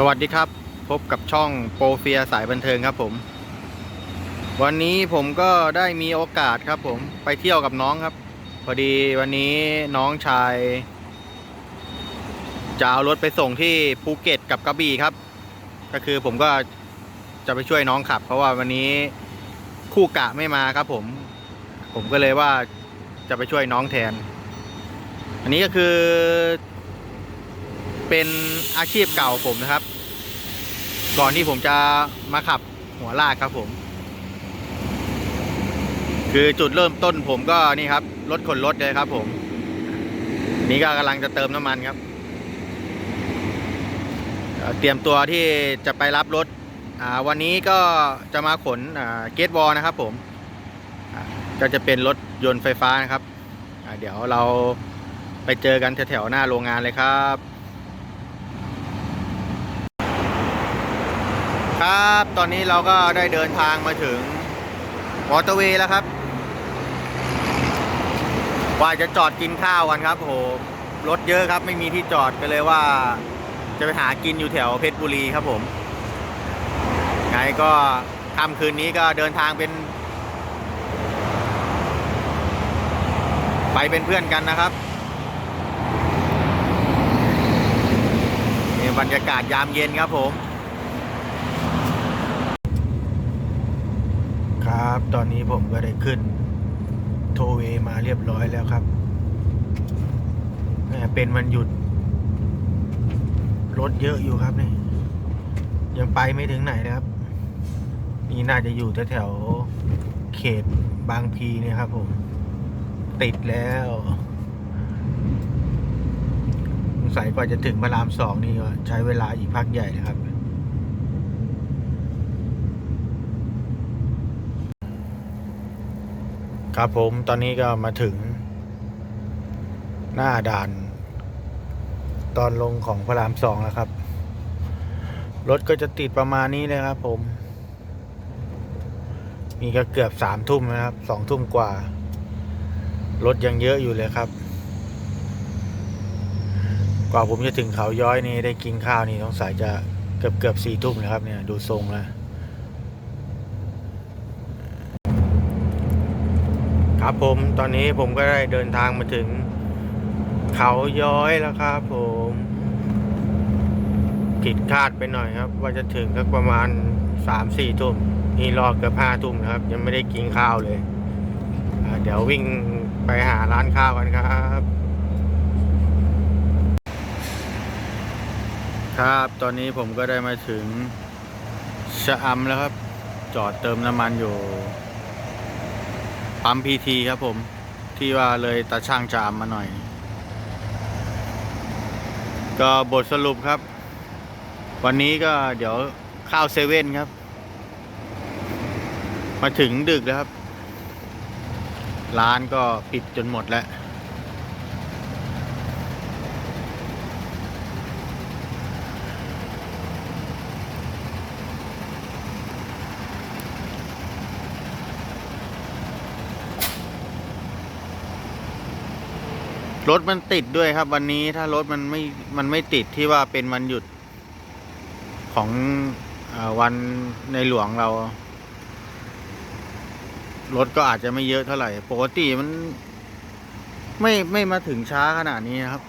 สวัสดีครับ พบกับช่องโปรเฟียสายบันเทิงครับผม วันนี้ผมก็ได้มีโอกาสครับผมไปเที่ยวกับน้องครับ พอดีวันนี้น้องชายจะเอารถไปส่งที่ภูเก็ตกับกระบี่ครับ ก็คือผมก็จะไปช่วยน้องขับ เพราะว่าวันนี้คู่กะไม่มาครับ ผม ผมก็เลยว่าจะไปช่วยน้องแทน อันนี้ก็คือ เป็นอาชีพเก่าผมนะครับ ก่อนที่ผมจะมาขับหัวลากครับผม คือจุดเริ่มต้นผมก็นี่ครับรถขนรถเลยครับผม นี่ก็กำลังจะเติมน้ำมันครับ เตรียมตัวที่จะไปรับรถวันนี้ก็จะมาขนเกตบอลนะครับ ผมก็จะเป็นรถยนต์ไฟฟ้านะครับ เดี๋ยวเราไปเจอกันแถวๆหน้าโรงงานเลยครับ ครับตอนนี้เราก็ได้เดินทางมาถึงมอเตอร์เวย์แล้วครับ ว่าจะจอดกินข้าวกันครับโหรถเยอะครับ ไม่มีที่จอดก็เลยว่า จะไปหากินอยู่แถวเพชรบุรีครับผม ไงก็ค่ำคืนนี้ก็เดินทางเป็น ไปเป็นเพื่อนกันนะครับนี่บรรยากาศยามเย็นครับผม ครับ ตอนนี้ผมก็ได้ขึ้น โทเวมาเรียบร้อยแล้วครับ เป็นวันหยุด รถเยอะอยู่ครับนี่ ยังไปไม่ถึงไหนเลยครับ นี่น่าจะอยู่แถวเขตบางพีเนี่ยครับผม ติดแล้วสงสัยกว่าจะถึงพระรามสองนี่ก็ใช้เวลาอีกพักใหญ่นะครับ ครับผมตอนนี้ก็มาถึง หน้าด่าน ตอนลงของพระรามสองแล้วครับ รถก็จะติดประมาณนี้เลยครับผมมีก็เกือบสามทุ่มนะครับสองทุ่มกว่า รถยังเยอะอยู่เลยครับ กว่าผมจะถึงเขาย้อยนี่ได้กินข้าวนี่ต้องสายจะเกือบเกือบสี่ทุ่มนะครับเนี่ย ดูทรงแล้ว ครับผมตอนนี้ผมก็ได้เดินทางมาถึง เขาย้อยแล้วครับผมผิดคาดไปหน่อยครับ ว่าจะถึงสักประมาณสามสี่ทุ่มนี่รอเกือบห้าทุ่มนะครับ ยังไม่ได้กินข้าวเลยเดี๋ยววิ่งไปหาร้านข้าวกันครับ ครับตอนนี้ผมก็ได้มาถึงชะอำแล้วครับ จอดเติมน้ำมันอยู่ ปั๊มพีทีครับผม ที่ว่าเลยตาช่างจามมาหน่อย ก็บทสรุปครับ วันนี้ก็เดี๋ยวข้าวเซเว่นครับ มาถึงดึกแล้วครับ ร้านก็ปิดจนหมดแล้ว รถมันติดด้วยครับ วันนี้ถ้ารถมันไม่มันไม่ติดที่ว่าเป็นวันหยุดของอวันในหลวงเรา รถก็อาจจะไม่เยอะเท่าไหร่ปกติมัน ไม่ไม่มาถึงช้าขนาดนี้นะครับ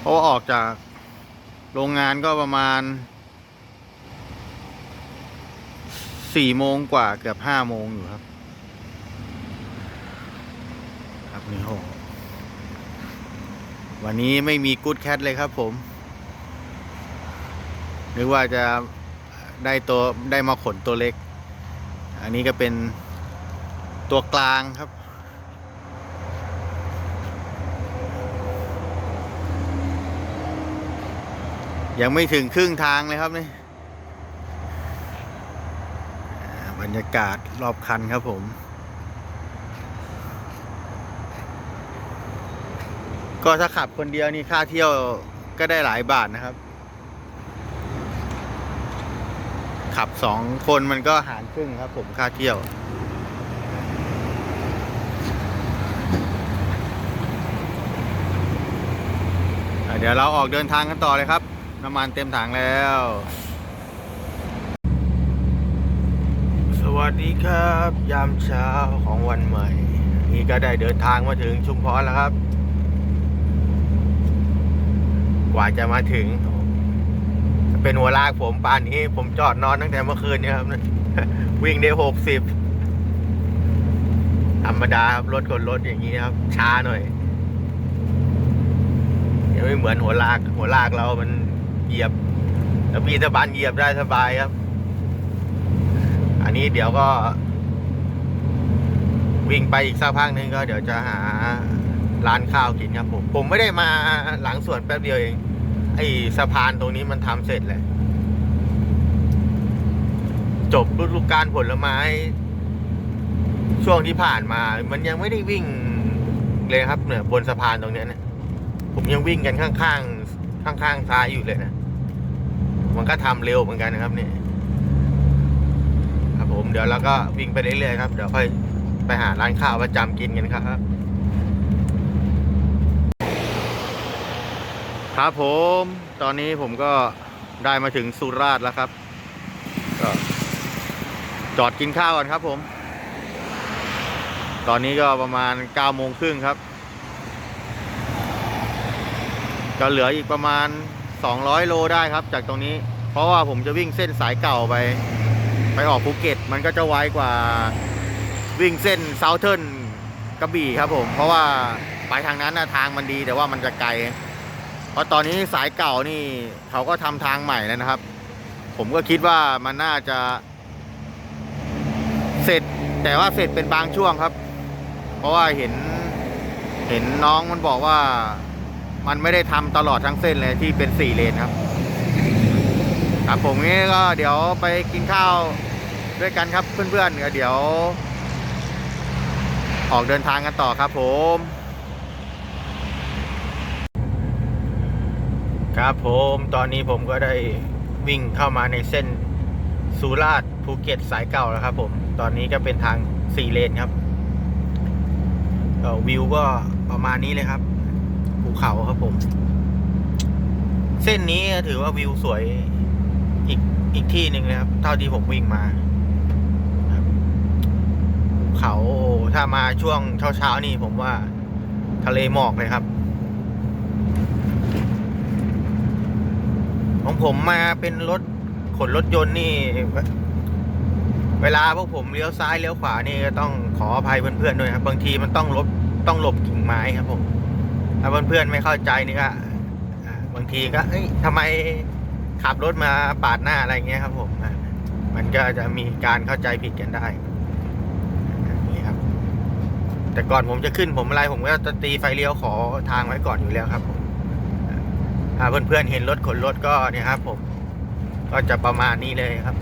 เพราะว่าออกจากโรงงานก็ประมาณสี่โมงกว่าเกือบห้าโมงอยู่ครับ ครับนี่โห วันนี้ไม่มีกู๊ดแคทเลยครับผมนึกว่าจะได้ตัวได้มาขนตัวเล็ก อันนี้ก็เป็นตัวกลางครับ ยังไม่ถึงครึ่งทางเลยครับนี่อ่าบรรยากาศรอบคันครับผม ก็ถ้าขับคนเดียวนี่ค่าเที่ยวก็ได้หลายบาทนะครับ ขับสองคนมันก็หารครึ่งครับ ผมค่าเที่ยว เดี๋ยวเราออกเดินทางกันต่อเลยครับ น้ำมันเต็มถังแล้ว สวัสดีครับ ยามเช้าของวันใหม่ นี่ก็ได้เดินทางมาถึงชุมพรแล้วครับ กว่าจะมาถึง เป็นหัวลากผมป่านนี้ ผมจอดนอนตั้งแต่เมื่อคืนเนี่ยครับ วิ่งได้หกสิบธรรมดาครับรถกดรถอย่างนี้ครับ ช้าหน่อยยังไม่เหมือนหัวลาก หัวลากเรามันเหยียบ แล้วมีสะบานเหยียบได้สบายครับ อันนี้เดี๋ยวก็ วิ่งไปอีกสักพักหนึงก็เดี๋ยวจะหา ร้านข้าวกินครับผมผมไม่ได้มาหลังสวนแป๊บเดียวเอง ไอ้สะพานตรงนี้มันทำเสร็จแหละจบฤดูกาลผลไม้ ช่วงที่ผ่านมา มันยังไม่ได้วิ่งเลยครับเนี่ยบนสะพานตรงเนี้ยนะผมยังวิ่งกันข้างๆข้างๆซ้ายอยู่เลยนะมันก็ทำเร็วเหมือนกันนะครับเนี่ยครับผมเดี๋ยวเราก็วิ่งไปเรื่อยๆครับเดี๋ยวค่อยไปหาร้านข้าวประจำกินกันครับ ครับผมตอนนี้ผมก็ได้มาถึงสุราษฎร์แล้วครับก็จอดกินข้าวก่อนครับผม ตอนนี้ก็ประมาณ9โมงครึ่งครับ ก็เหลืออีกประมาณ 200 โลได้ครับ จากตรงนี้ เพราะว่าผมจะวิ่งเส้นสายเก่าไป ไปออกภูเก็ต มันก็จะไวกว่าวิ่งเส้นเซาเทิร์นกระบี่ครับผม เพราะว่าไปทางนั้นนะทางมันดีแต่ว่ามันจะไกล เพราะตอนนี้สายเก่านี่เขาก็ทำทางใหม่แล้วนะครับ ผมก็คิดว่ามันน่าจะ เสร็จแต่ว่าเสร็จเป็นบางช่วงครับ เพราะว่าเห็นเห็นน้องมันบอกว่ามันไม่ได้ทำตลอดทั้งเส้นเลยที่เป็นสี่เลนครับครับผมนี้ก็เดี๋ยวไปกินข้าวด้วยกันครับเพื่อนๆเดี๋ยว ออกเดินทางกันต่อครับผม ครับผมตอนนี้ผมก็ได้วิ่งเข้ามาในเส้นสุราษฎร์ภูเก็ตสายเก่าแล้วครับผม ตอนนี้ก็เป็นทางสี่เลนครับวิวก็ประมาณนี้เลยครับภูเขาครับผม เส้นนี้ถือว่าวิวสวยอีกอีกที่หนึ่งนะครับ เท่าที่ผมวิ่งมาภูเขาถ้ามาช่วงเช้าๆนี่ผมว่าทะเลหมอกเลยครับ ของผมมาเป็นรถขนรถยนต์นี่ เวลาพวกผมเลี้ยวซ้ายเลี้ยวขวานี่ก็ต้องขออภัยเพื่อนๆด้วยครับบางทีมันต้องลบต้องหลบกิ่งไม้ครับผมถ้าเพื่อนๆไม่เข้าใจนี่ก็บางทีก็เอ้ยทำไมขับรถมาปาดหน้าอะไรเงี้ยครับผมมันก็จะมีการเข้าใจผิดกันได้นี่ครับ แต่ก่อนผมจะขึ้นผมอะไรผมก็จะตีไฟเลี้ยวขอทางไว้ก่อนอยู่แล้วครับผม ถ้าเพื่อนๆเห็นรถขนรถก็เนี่ยครับ ผม ก็จะประมาณนี้เลยครับ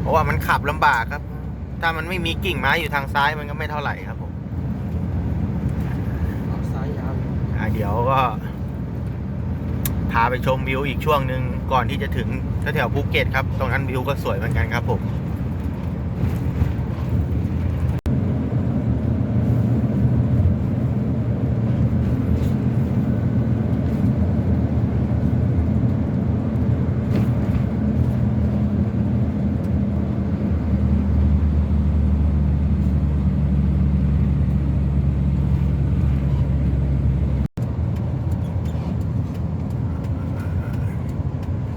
เพราะว่ามันขับลำบากครับ ถ้ามันไม่มีกิ่งไม้อยู่ทางซ้ายมันก็ไม่เท่าไหร่ครับผมซ้ายยาวอ่าเดี๋ยวก็พาไปชมวิวอีกช่วงหนึ่งก่อนที่จะถึงแถวๆภูเก็ตครับ ตรงนั้นวิวก็สวยเหมือนกันครับผม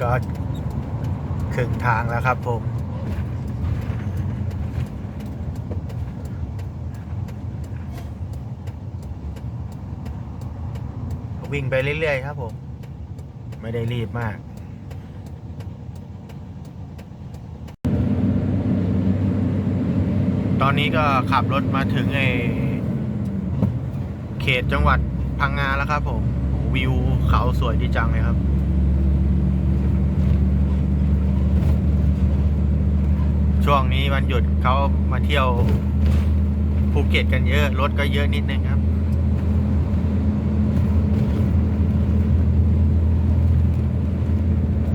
ก็ครึ่งทางแล้วครับผม วิ่งไปเรื่อยๆครับผม ไม่ได้รีบมากตอนนี้ก็ขับรถมาถึงไอ้เขตจังหวัดพังงาแล้วครับผม วิวเขาสวยดีจังเลยครับ ช่วงนี้วันหยุดเขามาเที่ยวภูเก็ตกันเยอะ รถก็เยอะนิดนึงครับ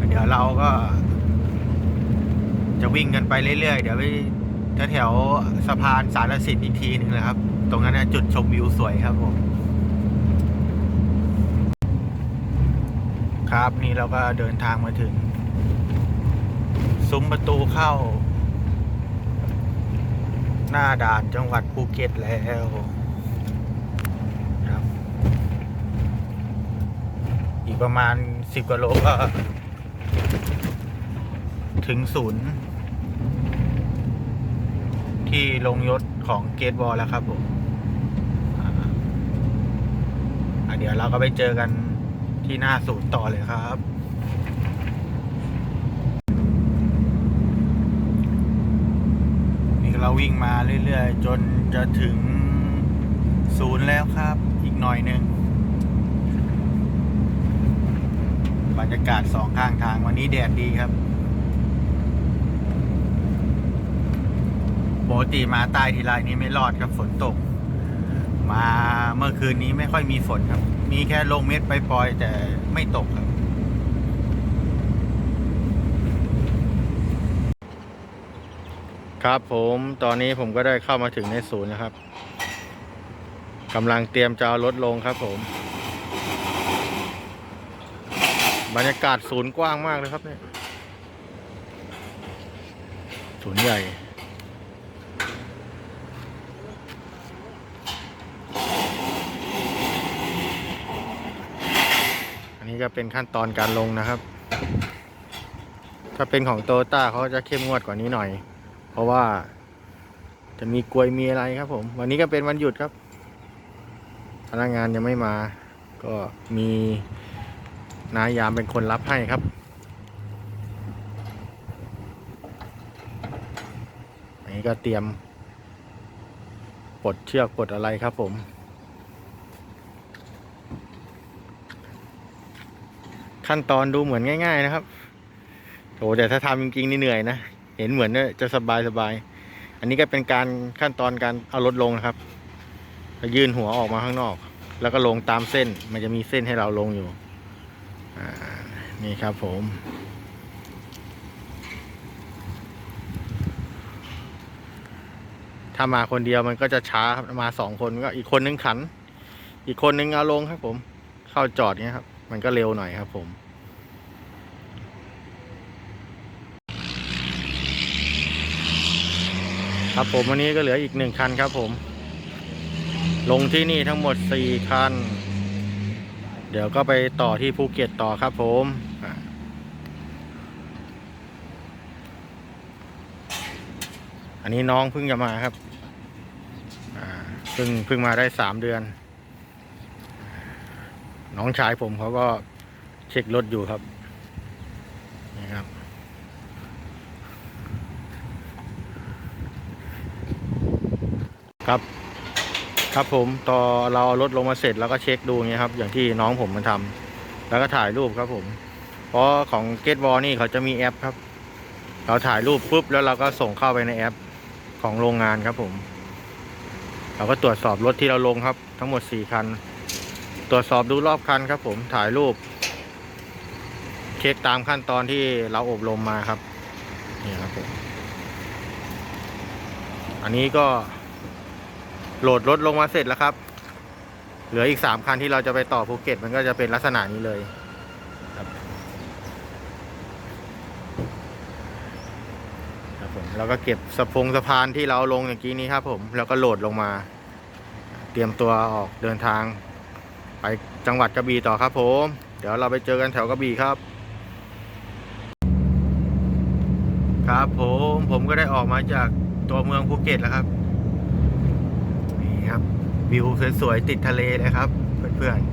เดี๋ยวเราก็ จะวิ่งกันไปเรื่อยๆ เดี๋ยวไปแถวสะพานสารสินอีกทีหนึ่งนะครับ ตรงนั้นนะจุดชมวิวสวยครับผมครับนี่เราก็เดินทางมาถึงซุ้มประตูเข้า หน้าด่านจังหวัดภูเก็ตแล้วครับ อีกประมาณสิบกว่าโลก็ถึงศูนย์ ที่ลงยศของเกตบอลแล้วครับผมเดี๋ยวเราก็ไปเจอกันที่หน้าศูนย์ต่อเลยครับ นี่ เราวิ่งมาเรื่อยๆ จนจะถึงศูนย์แล้วครับ อีกหน่อยหนึ่งบรรยากาศสองข้างทางวันนี้แดดดีครับปกติมาใต้ทีไรนี้ไม่รอดครับฝนตก มาเมื่อคืนนี้ไม่ค่อยมีฝนครับ มีแค่ลงเม็ดไปปล่อยๆแต่ไม่ตกครับ ครับผมตอนนี้ผมก็ได้เข้ามาถึงในศูนย์นะครับกำลังเตรียมจะเอารถลงครับผม บรรยากาศศูนย์กว้างมากเลยครับเนี่ย ศูนย์ใหญ่ อันนี้ก็เป็นขั้นตอนการลงนะครับ ถ้าเป็นของโตต้าเขาจะเข้มงวดกว่านี้หน่อย เพราะว่าจะมีกลวยมีอะไรครับผม วันนี้ก็เป็นวันหยุดครับ พนักงานยังไม่มา ก็มีนายยามเป็นคนรับให้ครับอันนี้ก็เตรียมปลดเชือกปลดอะไรครับผมขั้นตอนดูเหมือนง่าย ๆ นะครับโอ้แต่ถ้าทำจริงๆนี่เหนื่อยนะ เห็นเหมือนจะสบายสบายอันนี้ก็เป็นการขั้นตอนการเอารถลงนะครับยื่นหัวออกมาข้างนอก แล้วก็ลงตามเส้น มันจะมีเส้นให้เราลงอยู่อ่านี่ครับผมถ้ามาคนเดียวมันก็จะช้าครับมาสองคนก็อีกคนนึงขัน อีกคนนึงเอาลงครับผม เข้าจอดเนี้ยครับ มันก็เร็วหน่อยครับผม ครับผมวันนี้ก็เหลืออีกหนึ่งคันครับผม ลงที่นี่ทั้งหมดสี่คัน เดี๋ยวก็ไปต่อที่ภูเก็ตต่อครับผมอันนี้น้องเพิ่งจะมาครับเพิ่งเพิ่งมาได้สามเดือน น้องชายผมเขาก็เช็ครถอยู่ครับนี่ครับ ครับ ครับผมตอเราเอารถลงมาเสร็จแล้วก็เช็คดูเงี้ยครับ อย่างที่น้องผมมันทำแล้วก็ถ่ายรูปครับผม เพราะของเกตบอลนี่เขาจะมีแอปครับ เราถ่ายรูปปุ๊บแล้วเราก็ส่งเข้าไปในแอปของโรงงานครับผม เราก็ตรวจสอบรถที่เราลงครับ ทั้งหมดสี่คัน ตรวจสอบดูรอบคันครับผมถ่ายรูป เช็คตามขั้นตอนที่เราอบรมมาครับนี่ครับผมอันนี้ก็ โหลดรถลงมาเสร็จแล้วครับ เหลืออีกสามคันที่เราจะไปต่อภูเก็ต มันก็จะเป็นลักษณะนี้เลยครับครับผมแล้วก็เก็บสะพงสะพานที่เราลงอย่างกี้นี้ครับ ผมแล้วก็โหลดลงมา เตรียมตัวออกเดินทาง ไปจังหวัดกระบี่ต่อครับ ผม เดี๋ยวเราไปเจอกันแถวกระบี่ครับครับผมผมก็ได้ออกมาจากตัวเมืองภูเก็ตแล้วครับ วิวสวยๆติดทะเลเลยครับ เพื่อนๆ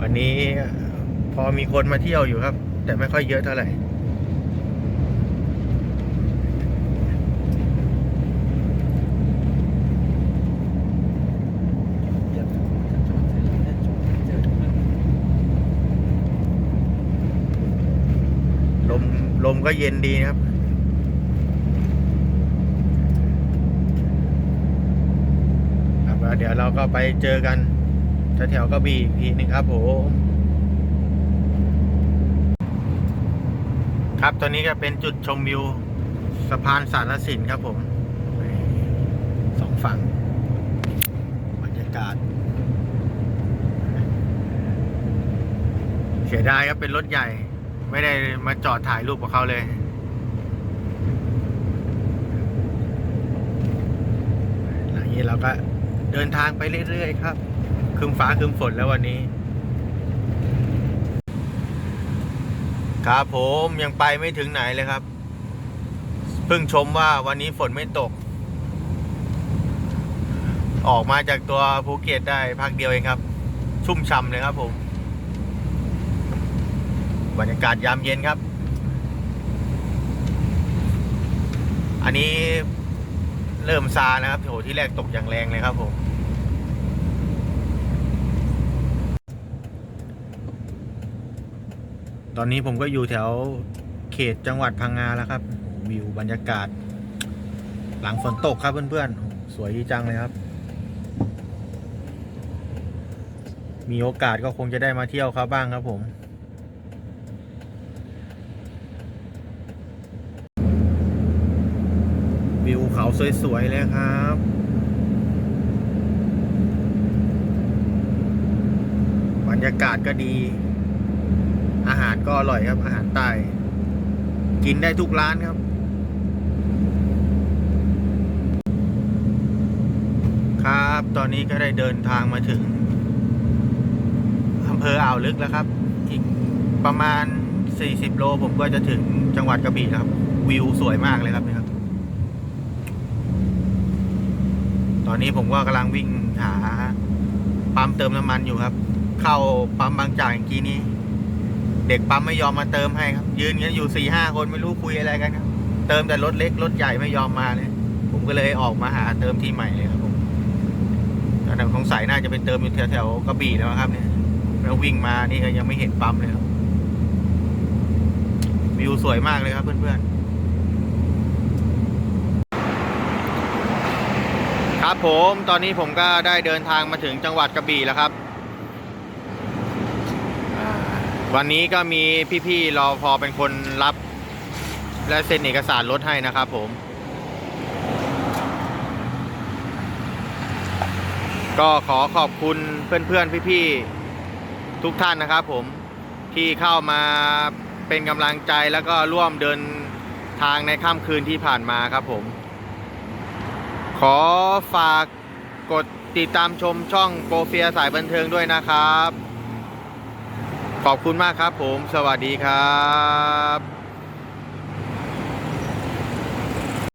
วันนี้พอมีคนมาเที่ยวอยู่ครับ แต่ไม่ค่อยเยอะเท่าไหร่ลมลมก็เย็นดีนะครับ เดี๋ยวเราก็ไปเจอกันแถวแถวกระบี่อีกทีนึงครับผมครับตอนนี้ก็เป็นจุดชมวิวสะพานสารสินครับผมสองฝั่งบรรยากาศเสียดายครับเป็นรถใหญ่ ไม่ได้มาจอดถ่ายรูปกับเขาเลยหลังนี้เราก็ เดินทางไปเรื่อยๆครับครึมฟ้าครึมฝนแล้ววันนี้ ครับผมยังไปไม่ถึงไหนเลยครับ เพิ่งชมว่าวันนี้ฝนไม่ตก ออกมาจากตัวภูเก็ตได้พักเดียวเองครับ ชุ่มช่ำเลยครับผมบรรยากาศยามเย็นครับ อันนี้ เริ่มซานะครับโหที่แรกตกอย่างแรงเลยครับผมตอนนี้ผมก็อยู่แถวเขตจังหวัดพังงาแล้วครับ วิวบรรยากาศ หลังฝนตกครับเพื่อนๆ สวยจังเลยครับ มีโอกาสก็คงจะได้มาเที่ยวครับบ้างครับผม วิว เขาสวยๆเลยครับบรรยากาศก็ดี อาหารก็อร่อยครับ อาหารใต้กินได้ทุกร้านครับ ครับ ตอนนี้ก็ได้เดินทางมาถึงอำเภออ่าวลึกแล้วครับ อีกประมาณ 40 โลผมก็จะถึงจังหวัดกระบี่ครับ วิวสวยมากเลยครับเนี่ยครับ ตอนนี้ผมก็กำลังวิ่งหาปั๊มเติมน้ำมันอยู่ครับ เข้าปั๊มบางจากเมื่อกี้นี้ เด็กปั๊มไม่ยอมมาเติมให้ครับ ยืนกันอยู่สี่ห้าคนไม่รู้คุยอะไรกันครับ เติมแต่รถเล็กรถใหญ่ไม่ยอมมาเลยผมก็เลยออกมาหาเติมที่ใหม่เลยครับผมตอนนั้นสงสัยน่าจะไปเติมอยู่แถวๆกระบี่แล้วครับ เนี่ยแล้ววิ่งมานี่ก็ยังไม่เห็นปั๊มเลยครับวิวสวยมากเลยครับเพื่อนๆ ครับผมตอนนี้ผมก็ได้เดินทางมาถึงจังหวัดกระบี่แล้วครับ วันนี้ก็มีพี่ๆรอพอเป็นคนรับ และเซ็นเอกสารรถให้นะครับผม ก็ขอขอบคุณเพื่อนๆพี่ๆทุกท่านนะครับผมที่เข้ามาเป็นกำลังใจแล้วก็ร่วมเดินทางในค่ำคืนที่ผ่านมาครับผม ขอฝากกดติดตามชมช่องโปรเฟียสายบันเทิงด้วยนะครับ ขอบคุณมากครับผม สวัสดีครับ